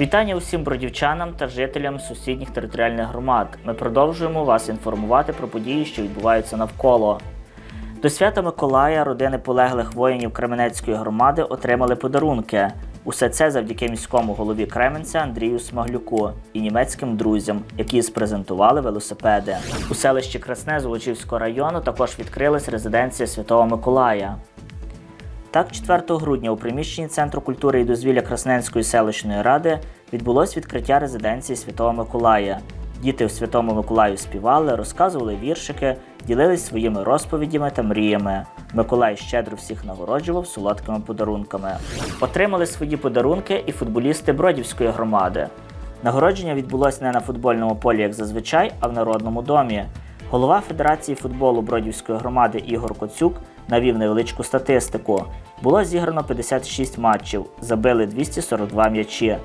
Вітання усім бродівчанам та жителям сусідніх територіальних громад. Ми продовжуємо вас інформувати про події, що відбуваються навколо. До свята Миколая родини полеглих воїнів Кременецької громади отримали подарунки. Усе це завдяки міському голові Кременця Андрію Смаглюку і німецьким друзям, які спрезентували велосипеди. У селищі Красне Золочівського району також відкрилась резиденція Святого Миколая. Так, 4 грудня у приміщенні Центру культури і дозвілля Красненської селищної ради відбулось відкриття резиденції Святого Миколая. Діти у Святому Миколаю співали, розказували віршики, ділились своїми розповідями та мріями. Миколай щедро всіх нагороджував солодкими подарунками. Отримали свої подарунки і футболісти Бродівської громади. Нагородження відбулось не на футбольному полі, як зазвичай, а в народному домі. Голова Федерації футболу Бродівської громади Ігор Коцюк навів невеличку статистику. Було зіграно 56 матчів, забили 242 м'ячі.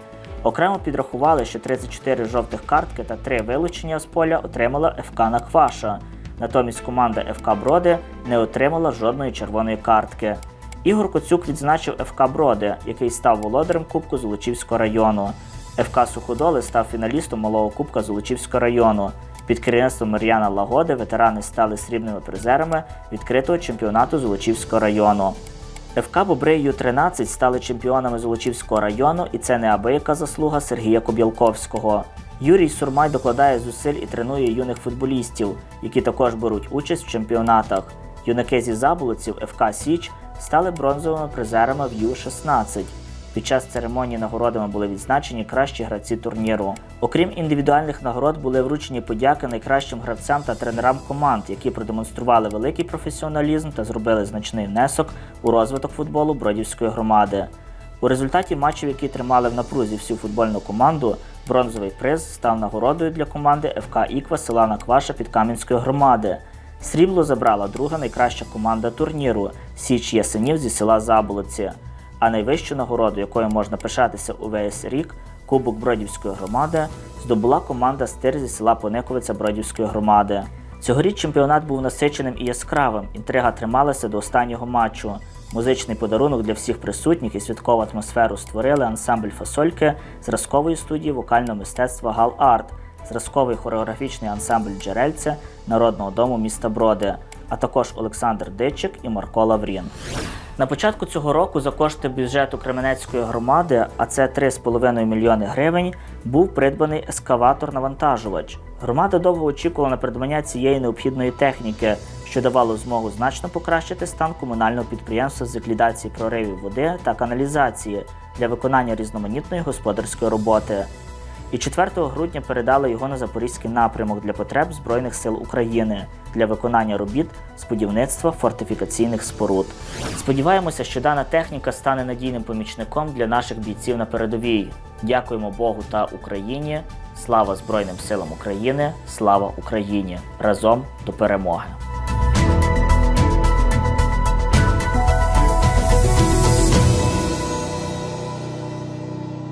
Окремо підрахували, що 34 жовтих картки та 3 вилучення з поля отримала ФК Накваша. Натомість команда ФК Броди не отримала жодної червоної картки. Ігор Коцюк відзначив ФК Броди, який став володарем Кубку Золочівського району. ФК Суходоли став фіналістом малого Кубка Золочівського району. Під керівництвом Мар'яна Лагоди ветерани стали срібними призерами відкритого чемпіонату Золочівського району. ФК Бобри Ю-13 стали чемпіонами Золочівського району, і це неабияка заслуга Сергія Коб'ялковського. Юрій Сурмай докладає зусиль і тренує юних футболістів, які також беруть участь в чемпіонатах. Юнаки зі Заболоців ФК Січ стали бронзовими призерами в Ю-16. Під час церемонії нагородами були відзначені кращі гравці турніру. Окрім індивідуальних нагород, були вручені подяки найкращим гравцям та тренерам команд, які продемонстрували великий професіоналізм та зробили значний внесок у розвиток футболу Бродівської громади. У результаті матчів, які тримали в напрузі всю футбольну команду, бронзовий приз став нагородою для команди ФК Іква села Накваша Підкам'янської громади. Срібло забрала друга найкраща команда турніру Січ Ясенів зі села Заболоці. А найвищу нагороду, якою можна пишатися увесь рік, Кубок Бродівської громади, здобула команда Стир зі села Пониковиця Бродівської громади. Цьогоріч чемпіонат був насиченим і яскравим. Інтрига трималася до останнього матчу. Музичний подарунок для всіх присутніх і святкову атмосферу створили ансамбль фасольки зразкової студії вокального мистецтва Гал Арт, зразковий хореографічний ансамбль Джерельце Народного дому міста Броди, а також Олександр Дичик і Марко Лаврін. На початку цього року за кошти бюджету Кременецької громади, а це 3,5 мільйони гривень, був придбаний ескаватор-навантажувач. Громада довго очікувала на придбання цієї необхідної техніки, що давало змогу значно покращити стан комунального підприємства з ліквідації проривів води та каналізації для виконання різноманітної господарської роботи. І 4 грудня передали його на запорізький напрямок для потреб Збройних сил України для виконання робіт з будівництва фортифікаційних споруд. Сподіваємося, що дана техніка стане надійним помічником для наших бійців на передовій. Дякуємо Богу та Україні. Слава Збройним силам України! Слава Україні! Разом до перемоги!